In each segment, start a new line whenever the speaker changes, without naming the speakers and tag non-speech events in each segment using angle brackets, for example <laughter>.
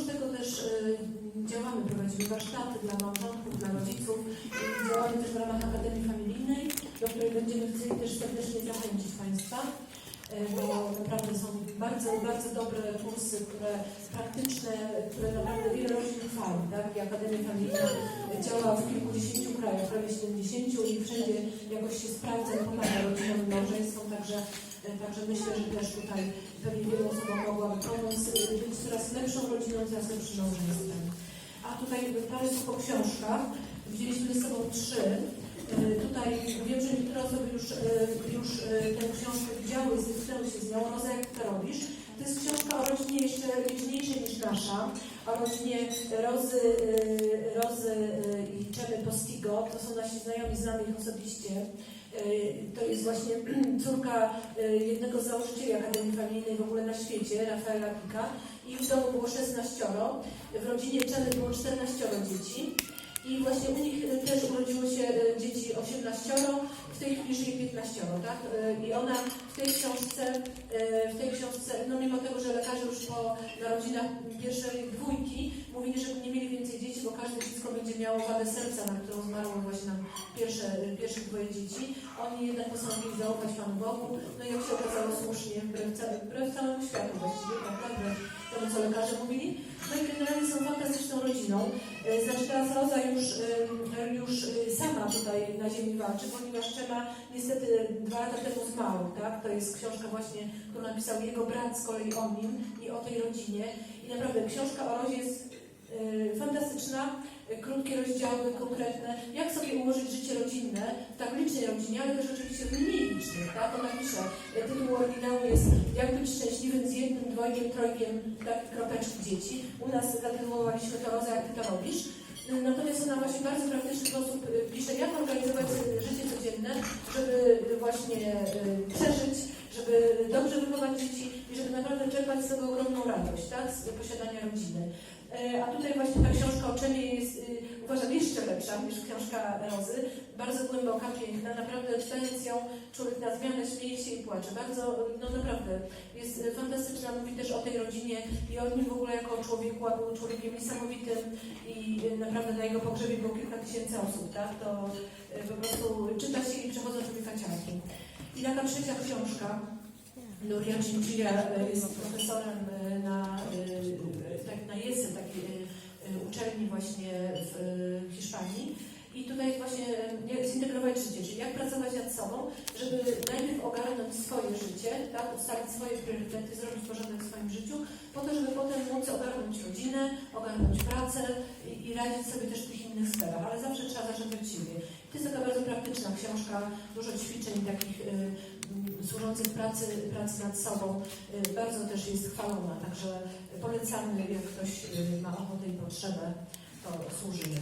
oprócz tego też y, działamy, prowadzimy warsztaty dla małżonków, dla rodziców. Działamy też w ramach Akademii Familijnej, do której będziemy chcieli też serdecznie zachęcić Państwa. y, Bo naprawdę są bardzo, bardzo dobre kursy, które praktyczne, które naprawdę wiele rodzin chwali. Tak? I Akademia Familijna działa w kilkudziesięciu krajach, prawie 70 i wszędzie jakoś się sprawdza pomaga rodzinom i małżeństwom, także, także myślę, że też tutaj pewnie wielu osobom mogłaby pomóc y, być coraz lepszą rodziną, coraz lepszym małżeństwem. A tutaj parę słów o książkach. Wzięliśmy ze sobą trzy. Y, Tutaj wiem, że niektóre osoby już, już tę książkę widziały i zetknęły się z nią. Roza, jak to robisz? To jest książka o rodzinie jeszcze liczniejszej niż nasza, o rodzinie Rozy, Rozy y, i Czemy Postigo. To są nasi znajomi, znamy ich osobiście. Y, To jest właśnie <clears throat> córka y, jednego z założycieli Akademii Familijnej w ogóle na świecie, Rafaela Pika. I w domu było 16. W rodzinie Czemy było 14 dzieci. I właśnie u nich też urodziło się y, dzieci 18, w tej chwili żyje 15, tak? Y, I ona w tej książce, y, w tej książce, no mimo tego, że lekarze już po narodzinach pierwszej dwójki mówili, żeby nie mieli więcej dzieci, bo każde dziecko będzie miało wadę serca, na którą zmarło właśnie nam pierwsze, pierwsze dwoje dzieci. Oni jednak postanowili zaufać Panu Bogu, no i jak się okazało słusznie, wbrew, wbrew całemu walczy, ponieważ Czema niestety dwa lata temu zmarł, tak? To jest książka właśnie, którą napisał jego brat z kolei o nim i o tej rodzinie. I naprawdę książka o Rozie jest e, fantastyczna, krótkie rozdziały, konkretne. Jak sobie ułożyć życie rodzinne w tak licznej rodzinie, ale też oczywiście w mniej licznej, tak? Ona pisze, tytuł oryginału jest Jak być szczęśliwym z jednym, dwojgiem, trojgiem, tak, kropeczki dzieci. U nas zatytułowaliśmy to Roza, jak ty to robisz. Natomiast ona właśnie w bardzo praktyczny sposób y, pisze, jak organizować y, życie codzienne, żeby y, właśnie y, przeżyć, żeby dobrze wychować dzieci i żeby naprawdę czerpać z tego ogromną radość, tak, z posiadania rodziny. E, A tutaj właśnie ta książka o Czemie jest, y, uważam, jeszcze lepsza niż książka Rozy. Bardzo głęboka, piękna. Naprawdę czytając ją, człowiek na zmianę śmieje się i płacze. Bardzo, no naprawdę, jest y, fantastyczna. Mówi też o tej rodzinie i o nim w ogóle jako o człowieku, a był człowiekiem niesamowitym i y, naprawdę na jego pogrzebie było kilka tysięcy osób, tak? To y, po prostu czyta się i przechodzą sobie kaciarki. I taka trzecia książka, Nuria Cincia jest profesorem y, na, y, tak, na JESE, takiej y, y, uczelni właśnie w y, Hiszpanii. I tutaj jest właśnie y, zintegrować życie, czyli jak pracować nad sobą, żeby najpierw ogarnąć swoje życie, tak, ustalić swoje priorytety, zrobić porządek w swoim życiu, po to, żeby potem móc ogarnąć rodzinę, ogarnąć pracę i, i radzić sobie też w tych innych sferach, ale zawsze trzeba zacząć od siebie. To jest taka bardzo praktyczna książka, dużo ćwiczeń takich y, y, służących pracy, pracy nad sobą. Y, bardzo też jest chwalona, także polecamy, jak ktoś y, ma ochotę i potrzebę, to służymy.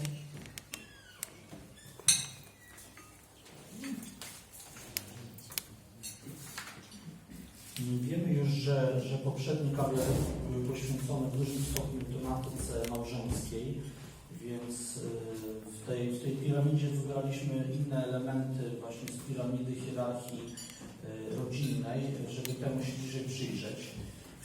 Wiemy już, że, że poprzednie kawiarenie były poświęcone w dużym stopniu tematyce małżeńskiej, więc y, w tej, w tej piramidzie wybraliśmy inne elementy właśnie z piramidy hierarchii y, rodzinnej, żeby temu się bliżej przyjrzeć.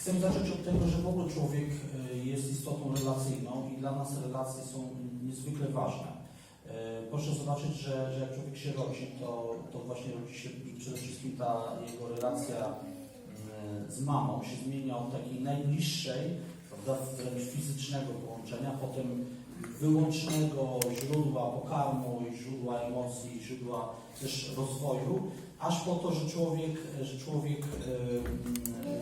Chcę zacząć od tego, że w ogóle człowiek y, jest istotą relacyjną i dla nas relacje są niezwykle ważne. Y, Proszę zobaczyć, że, że jak człowiek się rodzi, to, to właśnie rodzi się przede wszystkim ta jego relacja y, z mamą się zmienia od takiej najbliższej, prawda, wręcz fizycznego połączenia, potem wyłącznego źródła pokarmu źródła emocji, źródła też rozwoju, aż po to, że człowiek, że człowiek y,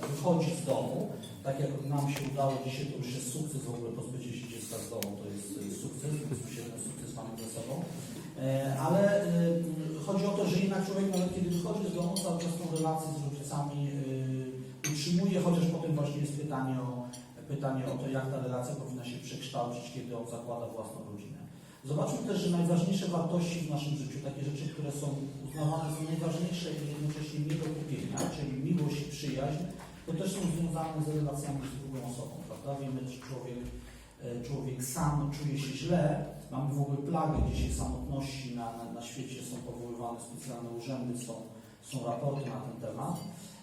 y, wychodzi z domu, tak jak nam się udało dzisiaj, to już jest sukces w ogóle pozbycie się dziecka z domu, to jest sukces, więc już jeden sukces mamy za sobą. E, Ale y, chodzi o to, że jednak człowiek nawet kiedy wychodzi z domu, cały czas tą relację z rodzicami utrzymuje, chociaż potem właśnie jest pytanie o, pytanie o to, jak ta relacja powinna się przekształcić, kiedy on zakłada własną rodzinę. Zobaczmy też, że najważniejsze wartości w naszym życiu, takie rzeczy, które są uznawane za najważniejsze i jednocześnie nie do kupienia, czyli miłość i przyjaźń, to też są związane z relacjami z drugą osobą, prawda? Wiemy, że człowiek, e, człowiek sam czuje się źle, mamy w ogóle plagę dzisiaj samotności, na, na, na świecie są powoływane specjalne urzędy, są, są raporty na ten temat.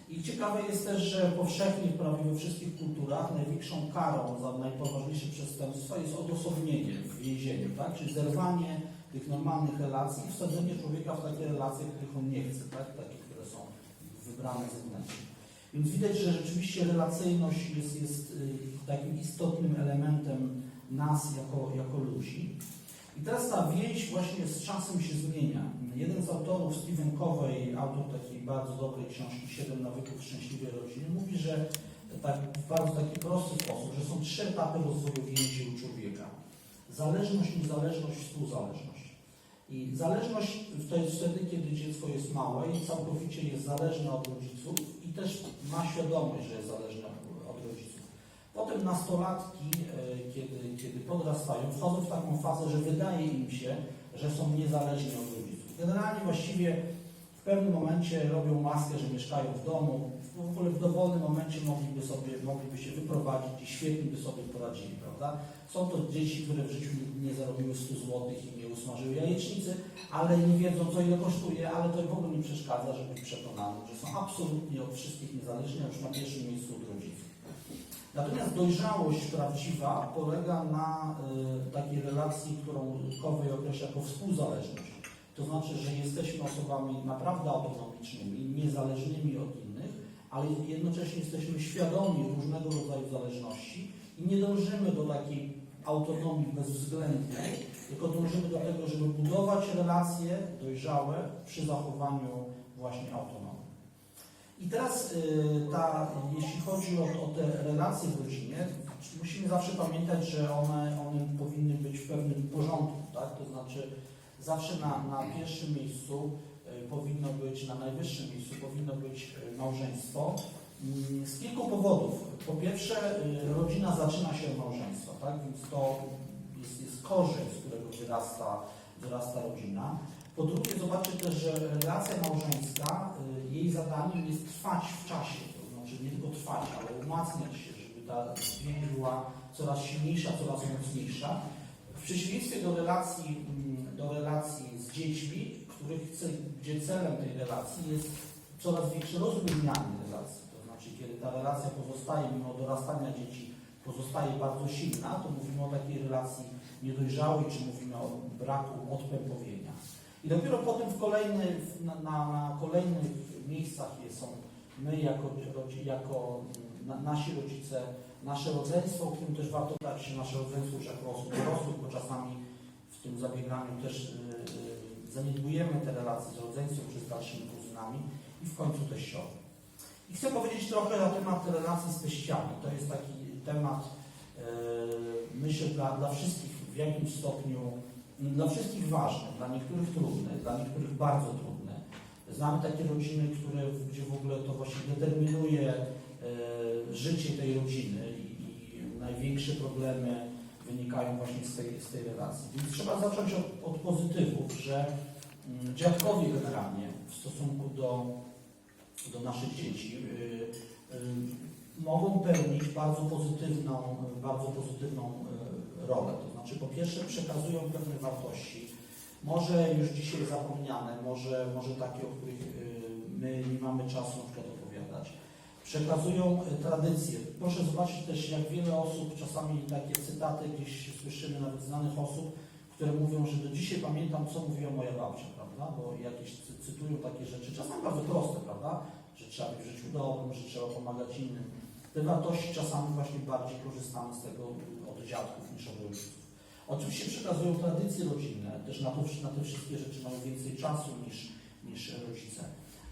I ciekawe jest też, że powszechnie prawie we wszystkich kulturach największą karą za najpoważniejsze przestępstwa jest odosobnienie w więzieniu, tak? czyli zerwanie tych normalnych relacji i wsadzenie człowieka w takie relacje, których on nie chce, tak? takie, które są wybrane zewnętrznie. Więc widać, że rzeczywiście relacyjność jest, jest y, takim istotnym elementem nas jako, jako ludzi. I teraz ta więź właśnie z czasem się zmienia. Jeden z autorów, Stephen Covey, autor takiej bardzo dobrej książki Siedem nawyków szczęśliwej rodziny, mówi, że tak, w bardzo taki prosty sposób, że są trzy etapy rozwoju więzi u człowieka. Zależność, niezależność, współzależność. I zależność to jest wtedy, kiedy dziecko jest małe i całkowicie jest zależne od rodziców i też ma świadomość, że jest zależne od- od rodziców. Potem nastolatki, e, kiedy, kiedy podrastają, wchodzą w taką fazę, że wydaje im się, że są niezależni od rodziców. Generalnie właściwie w pewnym momencie robią maskę, że mieszkają w domu. W ogóle w dowolnym momencie mogliby sobie, mogliby się wyprowadzić i świetnie by sobie poradzili, prawda? Są to dzieci, które w życiu nie zarobiły 100 zł i nie usmażyły jajecznicy, ale nie wiedzą, co ile kosztuje, ale to w ogóle nie przeszkadza, żeby być przekonanym, że są absolutnie od wszystkich niezależni, a już na pierwszym miejscu od rodziców. Natomiast dojrzałość prawdziwa polega na y, takiej relacji, którą Covey określa jako współzależność. To znaczy, że jesteśmy osobami naprawdę autonomicznymi, niezależnymi od innych, ale jednocześnie jesteśmy świadomi różnego rodzaju zależności i nie dążymy do takiej autonomii bezwzględnej, tylko dążymy do tego, żeby budować relacje dojrzałe przy zachowaniu właśnie autonomii. I teraz y, ta, jeśli chodzi o, o te relacje w rodzinie, musimy zawsze pamiętać, że one, one powinny być w pewnym porządku, tak? To znaczy zawsze na, na pierwszym miejscu y, powinno być, na najwyższym miejscu powinno być y, małżeństwo. Mm, Z kilku powodów. Po pierwsze, rodzina zaczyna się od małżeństwa, tak? Więc to jest, jest korzeń, z którego wyrasta, wyrasta rodzina. Po drugie, zobaczcie też, że relacja małżeńska, y, jej zadaniem jest trwać w czasie, to znaczy nie tylko trwać, ale umacniać się, żeby ta więź była coraz silniejsza, coraz mocniejsza. W przeciwieństwie do relacji, mm, do relacji z dziećmi, których ce, gdzie celem tej relacji jest coraz większe rozluźnianie relacji, to znaczy kiedy ta relacja pozostaje, mimo dorastania dzieci, pozostaje bardzo silna, to mówimy o takiej relacji niedojrzałej, czy mówimy o braku odpępowienia. I dopiero potem w kolejnych, na, na, na kolejnych miejscach są my jako, jako mm, na, nasi rodzice, nasze rodzeństwo, o którym też warto dać się nasze rodzeństwo jako osób dorosłych, bo czasami w tym zabieganiu też y, y, zaniedbujemy te relacje z rodzeństwem czy z dalszymi kuzynami i w końcu teściowi. I chcę powiedzieć trochę na temat relacji z teściami. To jest taki temat, y, myślę, dla, dla wszystkich w jakimś stopniu dla wszystkich ważne, dla niektórych trudne, dla niektórych bardzo trudne. Znamy takie rodziny, które, gdzie w ogóle to właśnie determinuje e, życie tej rodziny i, i największe problemy wynikają właśnie z tej, z tej relacji. Więc trzeba zacząć od, od pozytywów, że mm, dziadkowie generalnie w stosunku do, do naszych dzieci y, y, mogą pełnić bardzo pozytywną, bardzo pozytywną y, rolę. Znaczy, po pierwsze, przekazują pewne wartości, może już dzisiaj zapomniane, może, może takie, o których y, my nie mamy czasu na przykład opowiadać. Przekazują y, tradycje. Proszę zobaczyć też, jak wiele osób, czasami takie cytaty gdzieś słyszymy nawet znanych osób, które mówią, że do dzisiaj pamiętam, co mówiła moja babcia, prawda? Bo jakieś cy- cytują takie rzeczy, czasami bardzo proste, prawda? Że trzeba być w życiu dobrym, że trzeba pomagać innym. Te wartości czasami właśnie bardziej korzystamy z tego od dziadków niż od rodziców. Oczywiście przekazują tradycje rodzinne, też na, to, na te wszystkie rzeczy mają więcej czasu niż, niż rodzice.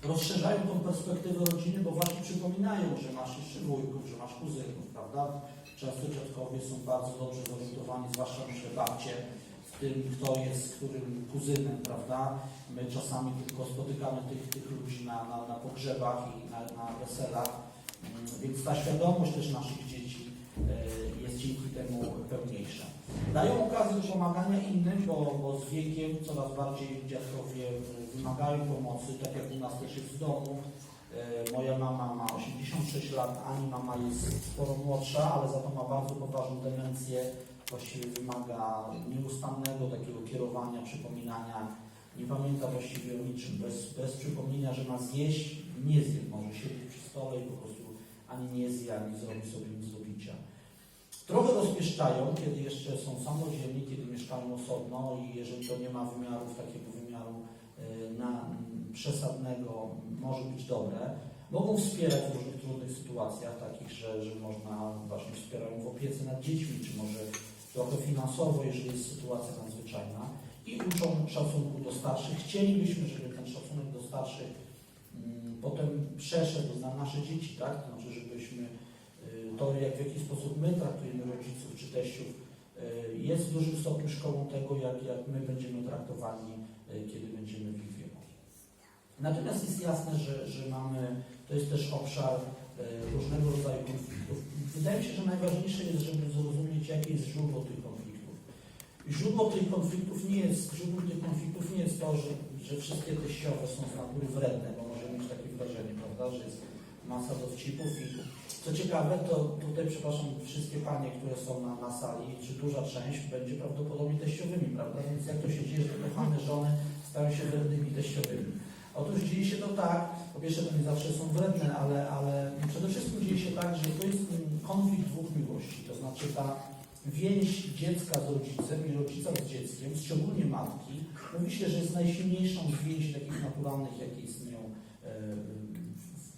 Rozszerzają tą perspektywę rodziny, bo właśnie przypominają, że masz jeszcze wujków, że masz kuzynów, prawda? Często dziadkowie są bardzo dobrze zorientowani, zwłaszcza myślę babcie, w tym, kto jest którym kuzynem, prawda? My czasami tylko spotykamy tych, tych ludzi na, na, na pogrzebach i na, na weselach, Mm, więc ta świadomość też naszych dzieci jest dzięki temu pełniejsza. Dają okazję do pomagania innym, bo, bo z wiekiem coraz bardziej dziadkowie e, wymagają pomocy, tak jak u nas też jest w domu. E, Moja mama ma 86 lat, Ani mama jest sporo młodsza, ale za to ma bardzo poważną demencję. Właściwie wymaga nieustannego takiego kierowania, przypominania. Nie pamięta właściwie o niczym. Bez, bez przypomnienia, że ma zjeść, nie zje, może siedzieć przy stole i po prostu ani nie zje, ani zrobi sobie nic do. Trochę rozpieszczają, kiedy jeszcze są samodzielni, kiedy mieszkają osobno i jeżeli to nie ma wymiarów, takiego wymiaru e, na, przesadnego, może być dobre. Mogą wspierać w różnych trudnych sytuacjach, takich, że, że można właśnie wspierają w opiece nad dziećmi, czy może trochę finansowo, jeżeli jest sytuacja nadzwyczajna i uczą szacunku do starszych. Chcielibyśmy, żeby ten szacunek do starszych mm, potem przeszedł na nasze dzieci, tak? To znaczy, żebyśmy y, to, jak w jaki sposób my traktujemy rodziców czy teściów, y, jest w dużym stopniu szkołą tego, jak, jak my będziemy traktowani, y, kiedy będziemy w ich wieku. Natomiast jest jasne, że, że mamy, to jest też obszar y, różnego rodzaju konfliktów. Wydaje mi się, że najważniejsze jest, żeby zrozumieć, jakie jest źródło tych konfliktów. Źródło tych konfliktów nie jest, źródłem tych konfliktów nie jest to, że, że wszystkie teściowe są z natury wredne, bo może mieć takie wrażenie, prawda, że jest masa dowcipów i co ciekawe, to tutaj, przepraszam, wszystkie panie, które są na, na sali, czy duża część będzie prawdopodobnie teściowymi, prawda, więc jak to się dzieje, że kochane żony stają się wrednymi teściowymi. Otóż dzieje się to tak, po pierwsze to nie zawsze są wredne, ale, ale przede wszystkim dzieje się tak, że to jest konflikt dwóch miłości, to znaczy ta więź dziecka z rodzicem i rodzica z dzieckiem, szczególnie matki, mówi się, że jest najsilniejszą z takich naturalnych, jakie istnieją e,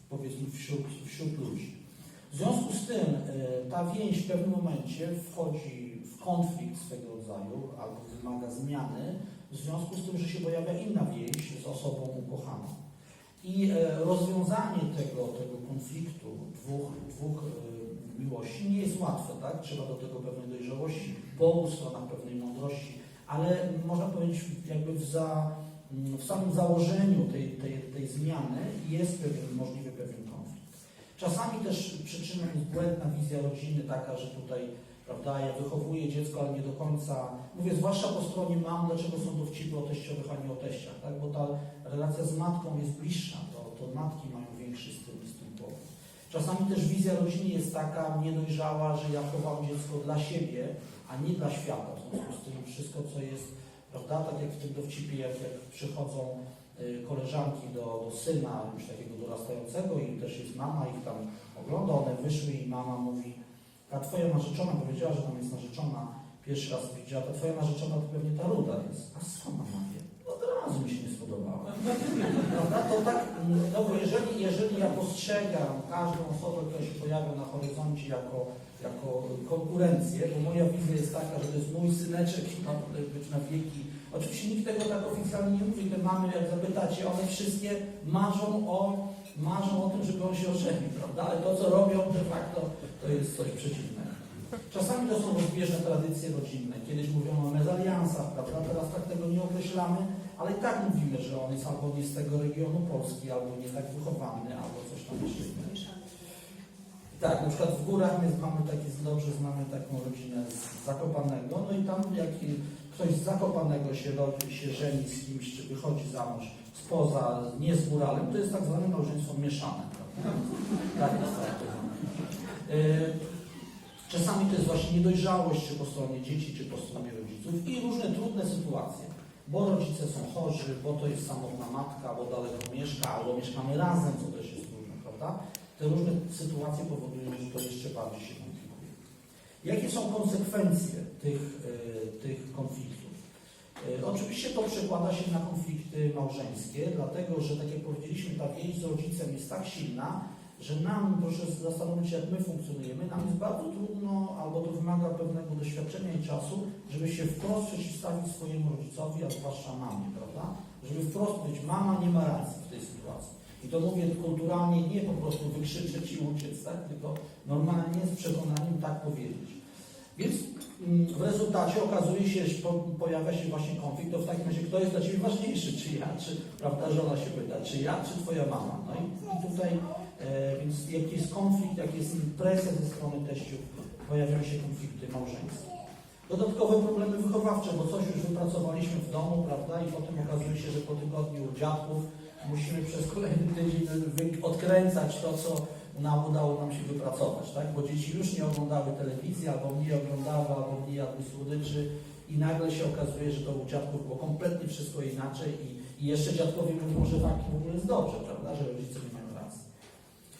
powiedzmy wśród, wśród ludzi. W związku z tym e, ta więź w pewnym momencie wchodzi w konflikt swego rodzaju albo wymaga zmiany, w związku z tym, że się pojawia inna więź z osobą ukochaną. I e, rozwiązanie tego, tego konfliktu dwóch, dwóch e, miłości nie jest łatwe, tak? Trzeba do tego pewnej dojrzałości, po obu stronach pewnej mądrości, ale można powiedzieć jakby w, za, w samym założeniu tej, tej, tej zmiany jest pewien, możliwy. Czasami też przyczyną jest błędna wizja rodziny, taka, że tutaj prawda, ja wychowuję dziecko, ale nie do końca, mówię zwłaszcza po stronie mam, dlaczego są dowcipy o teściowych, a nie o teściach, tak? bo ta relacja z matką jest bliższa, to, to matki mają większy z tym, z tym. Czasami też wizja rodziny jest taka niedojrzała, że ja chowam dziecko dla siebie, a nie dla świata. W związku z tym wszystko, co jest, prawda, tak jak w tym dowcipie, jak, jak przychodzą koleżanki do, do syna już takiego dorastającego i też jest mama, ich tam ogląda, one wyszły i mama mówi, ta twoja narzeczona powiedziała, że tam jest narzeczona, pierwszy raz widziała, ta twoja narzeczona to pewnie ta ruda jest. A skąd mama wie? No Od razu mi się nie spodobała. <laughs> Prawda? To tak, no bo jeżeli, jeżeli ja postrzegam każdą osobę, która się pojawia na horyzoncie jako, jako konkurencję, bo moja wizja jest taka, że to jest mój syneczek i ma być na wieki. Oczywiście nikt tego tak oficjalnie nie mówi, te mamy, jak zapytacie, one wszystkie marzą o, marzą o tym, żeby on się ożenił, prawda? Ale to, co robią de facto, to jest coś przeciwnego. Czasami to są rozbieżne tradycje rodzinne. Kiedyś mówiono o mezaliansach, prawda? Teraz tak tego nie określamy, ale i tak mówimy, że on jest albo nie z tego regionu Polski, albo nie tak wychowany, albo coś tam jeszcze innego. Tak, na przykład w górach my mamy takie, dobrze znamy taką rodzinę z Zakopanego, no i tam jak ktoś z Zakopanego się, rodzi, się żeni z kimś, czy wychodzi za mąż spoza, nie z góralem, to jest tak zwane małżeństwo mieszane. Tak jest traktowane. Y, Czasami to jest właśnie niedojrzałość, czy po stronie dzieci, czy po stronie rodziców i różne trudne sytuacje, bo rodzice są chorzy, bo to jest samotna matka, bo daleko mieszka, albo mieszkamy razem, co też jest różne, prawda? Te różne sytuacje powodują, że to jeszcze bardziej się. Jakie są konsekwencje tych, y, tych konfliktów? Y, Oczywiście to przekłada się na konflikty małżeńskie, dlatego że, tak jak powiedzieliśmy, ta więź z rodzicem jest tak silna, że nam, proszę zastanowić się, jak my funkcjonujemy, nam jest bardzo trudno, albo to wymaga pewnego doświadczenia i czasu, żeby się wprost przeciwstawić swojemu rodzicowi, a zwłaszcza mamie, prawda? Żeby wprost powiedzieć, mama nie ma racji w tej sytuacji. I to mówię kulturalnie, nie po prostu wykrzyczeć i uciec, tak? tylko normalnie z przekonaniem tak powiedzieć. Więc mm, w rezultacie okazuje się, że po- pojawia się właśnie konflikt, to w takim razie kto jest dla Ciebie ważniejszy, czy ja, czy prawda, żona się pyta, czy ja, czy Twoja mama. No i, tutaj, e, więc jaki jest konflikt, jak jest presja ze strony teściów, pojawiają się konflikty małżeńskie. Dodatkowe problemy wychowawcze, bo coś już wypracowaliśmy w domu, prawda, i potem okazuje się, że po tygodniu dziadków musimy przez kolejny tydzień odkręcać to, co nam udało nam się wypracować, tak? Bo dzieci już nie oglądały telewizji, albo mniej oglądały, albo mniej jadły słodyczy i nagle się okazuje, że to u dziadków było kompletnie wszystko inaczej i, i jeszcze dziadkowie mówią, że tak w ogóle jest dobrze, prawda? Że rodzice nie mają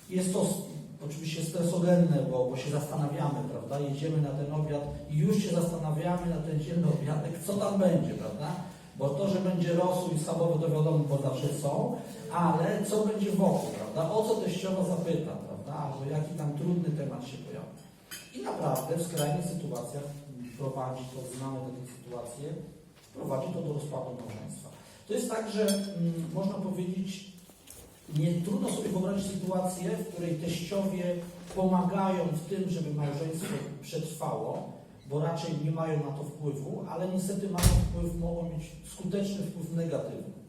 Jest to oczywiście stresogenne, bo, bo się zastanawiamy, prawda? Jedziemy na ten obiad i już się zastanawiamy na ten dzienny obiadek, co tam będzie, prawda? Bo to, że będzie rosół i schabowy, to wiadomo, bo zawsze są, ale co będzie wokół, prawda? O co teściowa zapyta, prawda? Albo jaki tam trudny temat się pojawi. I naprawdę w skrajnych sytuacjach prowadzi to, znamy takie sytuacje, prowadzi to do rozpadu małżeństwa. To jest tak, że mm, można powiedzieć, nie trudno sobie wyobrazić sytuację, w której teściowie pomagają w tym, żeby małżeństwo przetrwało, bo raczej nie mają na to wpływu, ale niestety mają wpływ, mogą mieć skuteczny wpływ negatywny.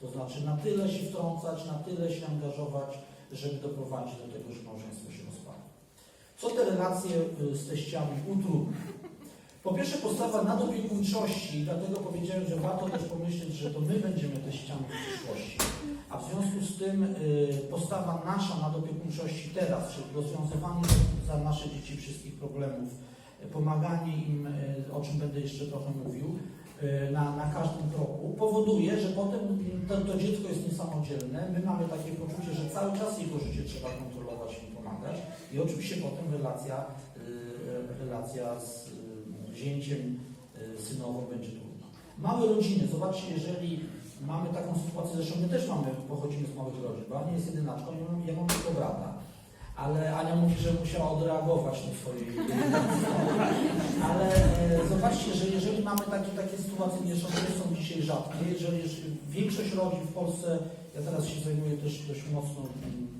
To znaczy na tyle się wtrącać, na tyle się angażować, żeby doprowadzić do tego, że małżeństwo się rozpada. Co te relacje y, z teściami utrudnia? Po pierwsze postawa nadopiekuńczości, dlatego powiedziałem, że warto też pomyśleć, że to my będziemy teściami w przyszłości. A w związku z tym y, postawa nasza nadopiekuńczości teraz, czyli rozwiązywanie za nasze dzieci wszystkich problemów, pomaganie im, y, o czym będę jeszcze trochę mówił, y, na, na każdym kroku, powoduje, że potem to, to dziecko jest niesamodzielne. My mamy takie poczucie, że cały czas jego życie trzeba kontrolować i pomagać. I oczywiście potem relacja, y, relacja z wzięciem synową będzie trudna. Małe rodziny, zobaczcie, jeżeli mamy taką sytuację, zresztą my też mamy, pochodzimy z małych rodzin, bo Ania jest jedynaczką, ja mam tylko brata. Ale Ania mówi, że musiała odreagować na swojej Ale e, zobaczcie, że jeżeli mamy takie, takie sytuacje, nie są, dzisiaj rzadkie, jeżeli większość rodzin w Polsce, ja teraz się zajmuję też dość mocno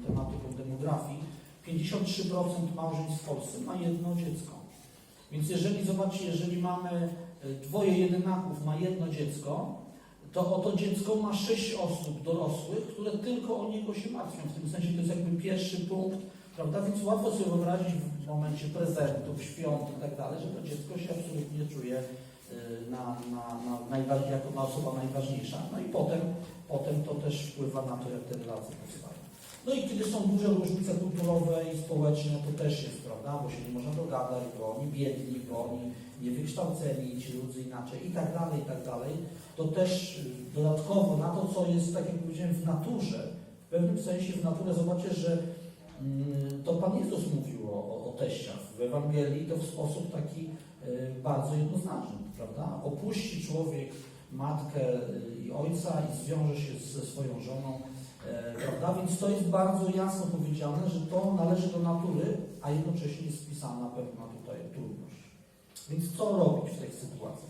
tematyką demografii, 53% małżeństw w Polsce ma jedno dziecko. Więc jeżeli, zobaczcie, jeżeli mamy e, dwoje jedynaków, ma jedno dziecko, to o to dziecko ma sześć osób dorosłych, które tylko o niego się martwią. W tym sensie to jest jakby pierwszy punkt, prawda? Więc łatwo sobie wyobrazić w momencie prezentów, świąt i tak dalej, że to dziecko się absolutnie czuje e, na, na, na jako na osoba najważniejsza. No i potem, potem to też wpływa na to, jak te relacje powstają. No i kiedy są duże różnice kulturowe i społeczne, to też jest, prawda, bo się nie można dogadać, bo oni biedni, bo oni niewykształceni, ci ludzie inaczej i tak dalej, i tak dalej. To też y, dodatkowo na to, co jest, tak jak powiedziałem, w naturze, w pewnym sensie w naturze, zobaczcie, że to Pan Jezus mówił o, o, teściach w Ewangelii, to w sposób taki y, bardzo jednoznaczny, prawda? Opuści człowiek matkę y, i ojca i zwiąże się ze swoją żoną, Prawda? Więc to jest bardzo jasno powiedziane, że to należy do natury, a jednocześnie jest wpisana pewna tutaj trudność. Więc co robić w tej sytuacji?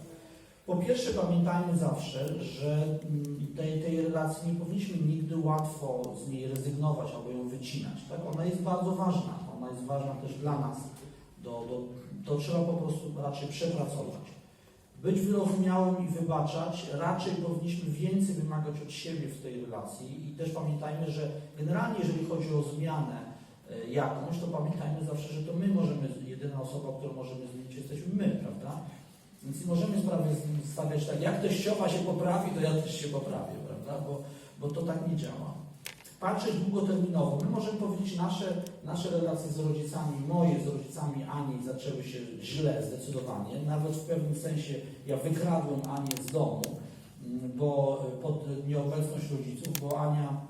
Po pierwsze pamiętajmy zawsze, że mm, tej, tej relacji nie powinniśmy nigdy łatwo z niej rezygnować albo ją wycinać. Tak? Ona jest bardzo ważna. Ona jest ważna też dla nas. Do, do, to trzeba po prostu raczej przepracować. Być wyrozumiałym i wybaczać, raczej powinniśmy więcej wymagać od siebie w tej relacji i też pamiętajmy, że generalnie jeżeli chodzi o zmianę e, jakąś, to pamiętajmy zawsze, że to my możemy, jedyna osoba, którą możemy zmienić, jesteśmy my, prawda? Więc możemy sprawy stawiać tak, jak teściowa się poprawi, to ja też się poprawię, prawda? Bo, bo to tak nie działa. Patrzeć długoterminowo. My możemy powiedzieć, nasze, nasze relacje z rodzicami, moje z rodzicami Ani zaczęły się źle zdecydowanie. Nawet w pewnym sensie ja wykradłem Anię z domu, mm, bo pod nieobecność rodziców, bo Ania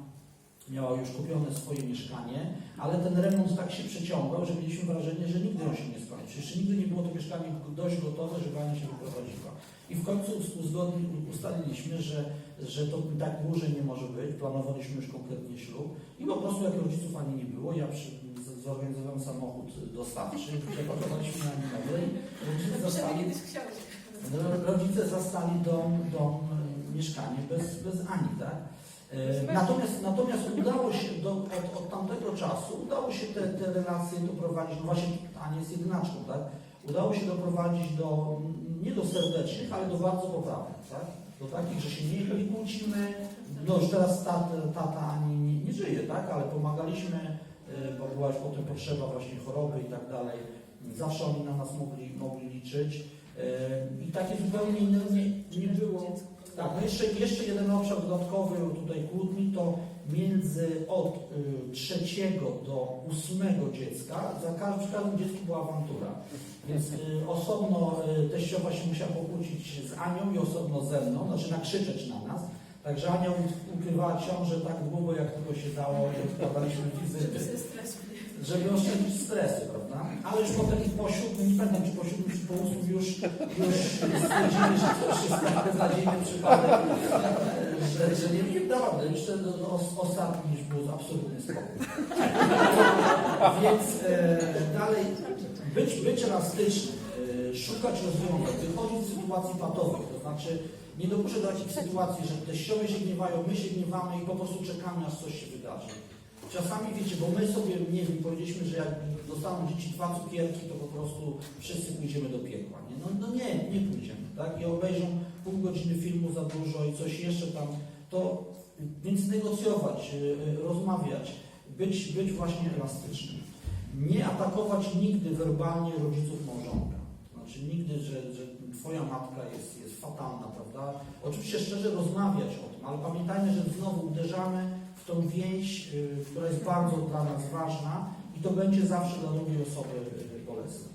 miała już kupione swoje mieszkanie, ale ten remont tak się przeciągał, że mieliśmy wrażenie, że nigdy on się nie skończy. Jeszcze nigdy nie było to mieszkanie dość gotowe, żeby Ania się wyprowadziła. I w końcu uzgodni, ustaliliśmy, że, że to tak dłużej nie może być. Planowaliśmy już konkretnie ślub. I po prostu jak rodziców ani nie było, ja przy, zorganizowałem samochód dostawczy, przepakowaliśmy na nowe i rodzice zastali, rodzice zastali dom, dom e, mieszkanie bez, bez Ani, tak? E, Natomiast, natomiast udało się do, od, od tamtego czasu, udało się te, te relacje doprowadzić, no właśnie Ania jest jedynaczką, tak? Udało się doprowadzić do, nie do serdecznych, ale do bardzo poprawnych, tak? Do takich, że się nie, nie kłócimy, no już teraz tata, tata Ani nie, nie żyje, tak? Ale pomagaliśmy, e, bo była już potem potrzeba właśnie choroby i tak dalej. Zawsze oni na nas mogli, mogli liczyć. E, I takie zupełnie inne nie, nie było. Tak, no jeszcze, jeszcze jeden obszar dodatkowy tutaj kłótni to między od y, trzeciego do ósmego dziecka, za każdym, przy każdym dziecku była awantura. Więc y, osobno y, teściowa się musiała pokłócić z Anią i osobno ze mną, znaczy nakrzyczeć na nas. Także Ania ukrywała ciążę tak długo, jak tylko się dało, i odkładaliśmy <laughs> wizyty
Żeby stresu
oszczędzić stresy, prawda? Ale już potem po siódmym, nie pamiętam czy po siódmym, czy po ósmym już, już stwierdzili, że to już jest beznadziejny przypadek, że, że nie, nie naprawdę, jeszcze do, do, ostatni już był absolutny spokój. Więc e, dalej być, być elastycznym, e, szukać rozwiązań, wychodzić z sytuacji patowych, to znaczy nie dopuszczać do takich sytuacji, że teściowie się gniewają, my się gniewamy i po prostu czekamy, aż coś się wydarzy. Czasami wiecie, bo my sobie, nie wiem, powiedzieliśmy, że jak dostaną dzieci dwa cukierki, to po prostu wszyscy pójdziemy do piekła. Nie? No, no nie, nie pójdziemy, tak? I obejrzą pół godziny filmu za dużo i coś jeszcze tam, to więc negocjować, y, y, rozmawiać, być, być właśnie elastycznym. Nie atakować nigdy werbalnie rodziców małżonka. Znaczy nigdy, że, że twoja matka jest, jest fatalna, prawda? Oczywiście szczerze rozmawiać o tym, ale pamiętajmy, że znowu uderzamy tą więź, y, która jest bardzo dla nas ważna i to będzie zawsze dla drugiej osoby y, bolesne.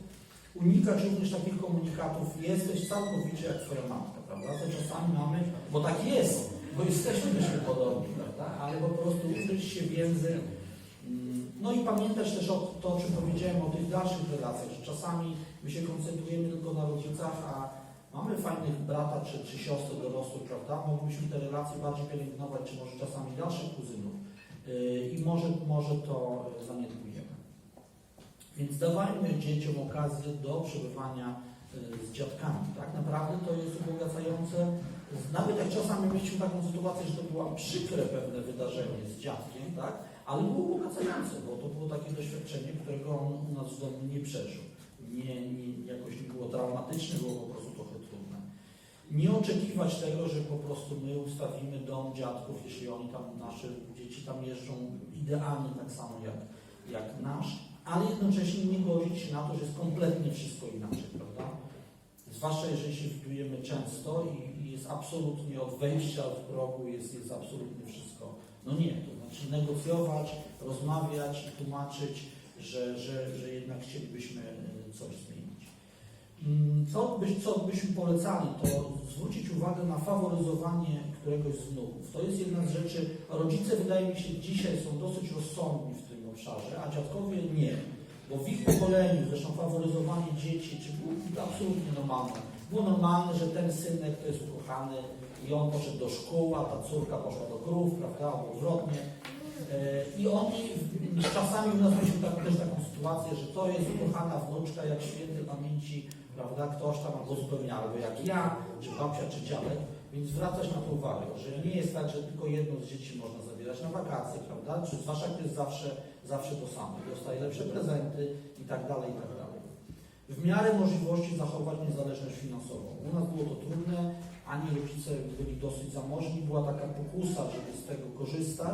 Unikać również takich komunikatów, jesteś całkowicie jak twoja matka, prawda? To czasami mamy, bo tak jest, bo jesteśmy myśmy podobni, prawda? Ale po prostu ugryźć się w. Mm, No i pamiętać też o to, o czym powiedziałem, o tych dalszych relacjach, że czasami my się koncentrujemy tylko na rodzicach, a mamy fajnych brata czy, czy siostrę dorosłych, prawda? Moglibyśmy te relacje bardziej pielęgnować, czy może czasami dalszych kuzynów yy, i może, może to yy, zaniedbujemy. Więc dawajmy dzieciom okazję do przebywania yy, z dziadkami. Tak naprawdę to jest ubogacające. Nawet jak czasami mieliśmy taką sytuację, że to było przykre pewne wydarzenie z dziadkiem, tak? ale było ubogacające, bo to było takie doświadczenie, którego on u nas w domu nie przeżył. Nie, nie, jakoś nie było traumatyczne, było po prostu trochę trudne. Nie oczekiwać tego, że po prostu my ustawimy dom dziadków, jeśli oni tam, nasze dzieci tam jeżdżą idealnie tak samo jak, jak nasz, ale jednocześnie nie godzić się na to, że jest kompletnie wszystko inaczej, prawda? Zwłaszcza jeżeli się widujemy często i, i jest absolutnie od wejścia od progu jest, jest absolutnie wszystko. No nie, to znaczy negocjować, rozmawiać i tłumaczyć, że, że, że jednak chcielibyśmy e, coś zmienić. Mm, Co, byś, co byśmy polecali, to zwrócić uwagę na faworyzowanie któregoś z wnuków. To jest jedna z rzeczy, rodzice wydaje mi się dzisiaj są dosyć rozsądni w tym obszarze, a dziadkowie nie. Bo w ich pokoleniu zresztą faworyzowanie dzieci, czy było absolutnie normalne. Było normalne, że ten synek to jest ukochany i on poszedł do szkół, a ta córka poszła do krów, prawda, albo odwrotnie. E, I oni czasami u nas mieliśmy taką, też taką sytuację, że to jest ukochana wnuczka, jak świętej pamięci, prawda, ktoś tam albo zupełnie, albo jak ja, czy babcia, czy dziadek, więc zwracać na to uwagę, że nie jest tak, że tylko jedno z dzieci można zabierać na wakacje, prawda, czy zwłaszcza to jest zawsze, zawsze to samo, dostaje lepsze prezenty i tak dalej, i tak dalej. W miarę możliwości zachować niezależność finansową. U nas było to trudne, ani rodzice byli dosyć zamożni, była taka pokusa, żeby z tego korzystać,